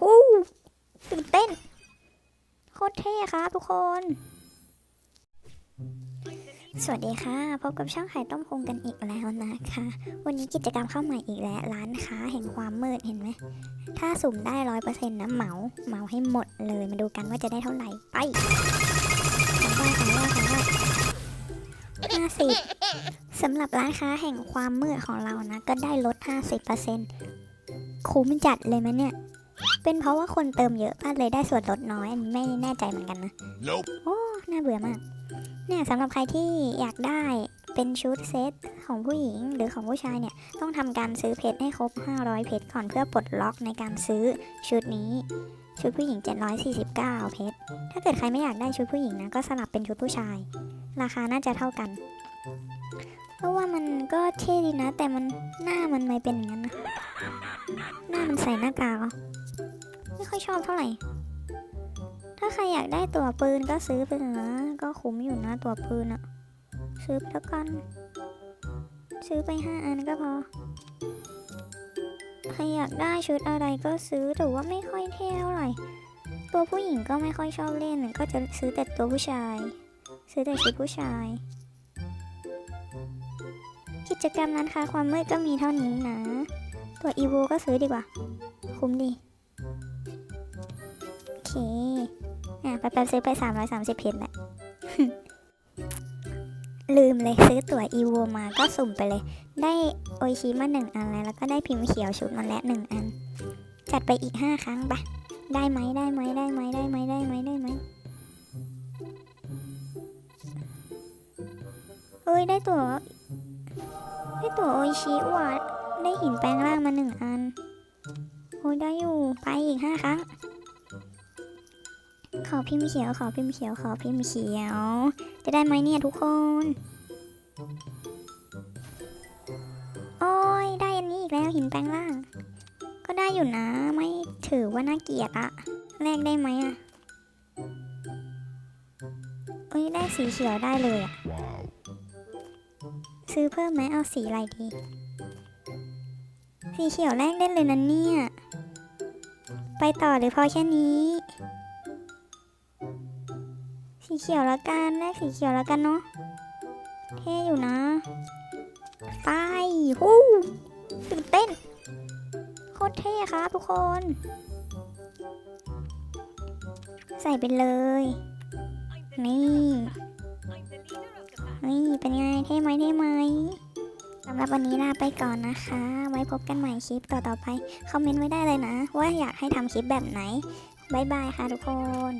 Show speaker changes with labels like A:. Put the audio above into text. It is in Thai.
A: ฮู้ตื่นเต้น โคตรเท่ครับทุกคน สวัสดีค่ะ พบกับช่องไข่ต้มพงกันอีกแล้วนะคะ วันนี้กิจกรรมเข้าใหม่อีกแล้ว ร้านค้าแห่งความมืดเห็นไหม ถ้าสุ่มได้ร้อยเปอร์เซ็นต์นะเหมา เหมาให้หมดเลย มาดูกันว่าจะได้เท่าไหร่ ไปขายได้ขายได้ขายได้ห้าสิบสำหรับร้านค้าแห่งความมืดของเรานะ ก็ได้ลด 50% คุ้มจัดเลยไหมเนี่ย เป็นเพราะว่าคนเติมเยอะป้าเลยได้ส่วนลดน้อยอันนี้ไม่แน่ใจเหมือนกันนะ
B: Nope.
A: โอ้น่าเบื่อมาก เนี่ยสำหรับใครที่อยากได้เป็นชุดเซตของผู้หญิงหรือของผู้ชายเนี่ย ต้องทำการซื้อเพชรให้ครบ 500 เพชรก่อนเพื่อปลดล็อกในการซื้อชุดนี้ ชุดผู้หญิง 749 เพชร ถ้าเกิดใครไม่อยากได้ชุดผู้หญิงนะก็สลับเป็นชุดผู้ชาย ราคาน่าจะเท่ากัน เพราะว่ามันก็เท่ดีนะ แต่มันหน้ามันไม่เป็นอย่างนั้นนะหน้ามันใส่หน้ากากไม่ค่อยชอบเท่าไหร่ ถ้าใครอยากได้ตัวปืนก็ซื้อไปนะก็คุ้มอยู่นะตัวปืนอะซื้อไปแล้วกัน ซื้อไปห้าอันก็พอ ใครอยากได้ชุดอะไรก็ซื้อแต่ว่าไม่ค่อยเท่เท่าไหร่ ตัวผู้หญิงก็ไม่ค่อยชอบเล่นก็จะซื้อแต่ตัวผู้ชาย ซื้อแต่ชุดผู้ชาย จกรรมนั้นค่ะความมืดก็มีเท่านี้นะ ตัวอีโวก็ซื้อดีกว่า คุ้มดีโอเคอะไปไปซื้อไป 330 เพชรแหละลืมเลยซื้อตั๋วอีโวมาก็สุ่มไปเลย ได้โอชิมาหนึ่งอันแล้วแล้วก็ได้พิมพ์เขียวชุดมาแล้วหนึ่งอัน จัดไปอีก5ครั้งปะได้ไหมได้ไหมได้ไหมได้ไหมได้ไหมได้ไหมเฮ้ยได้ตั๋ว ได้ตัวโออิชิว่ะได้หินแปลงร่างมาหนึ่งอัน โอ้ได้อยู่ ไปอีก5ครั้ง ขอพิมพ์เขียว ขอพิมพ์เขียว ขอพิมพ์เขียว จะได้ไหมเนี่ยทุกคน โอ้ย ได้อันนี้อีกแล้วหินแปลงร่าง ก็ได้อยู่นะ ไม่ถือว่าน่าเกลียดอะแลกได้ไหมอะเอ้ย ได้สีเขียวได้เลยอะ
B: Wow.
A: ซื้อเพิ่มไหมเอาสีอะไรดี สีเขียวแรกได้เลยนะเนี่ย ไปต่อหรือพอแค่นี้ สีเขียวแล้วกันแรกสีเขียวแล้วกันเนาะ เท่อยู่นะไปฮู้ตื่นเต้น โคตรเท่ครับทุกคน ใส่ไปเลย นี่ นี่เป็นไงเท่ไหมเท่ไหมสำหรับวันนี้ลาไปก่อนนะคะ ไว้พบกันใหม่คลิปต่อๆไป คอมเมนต์ไว้ได้เลยนะ ว่าอยากให้ทำคลิปแบบไหน บ๊ายบายค่ะทุกคน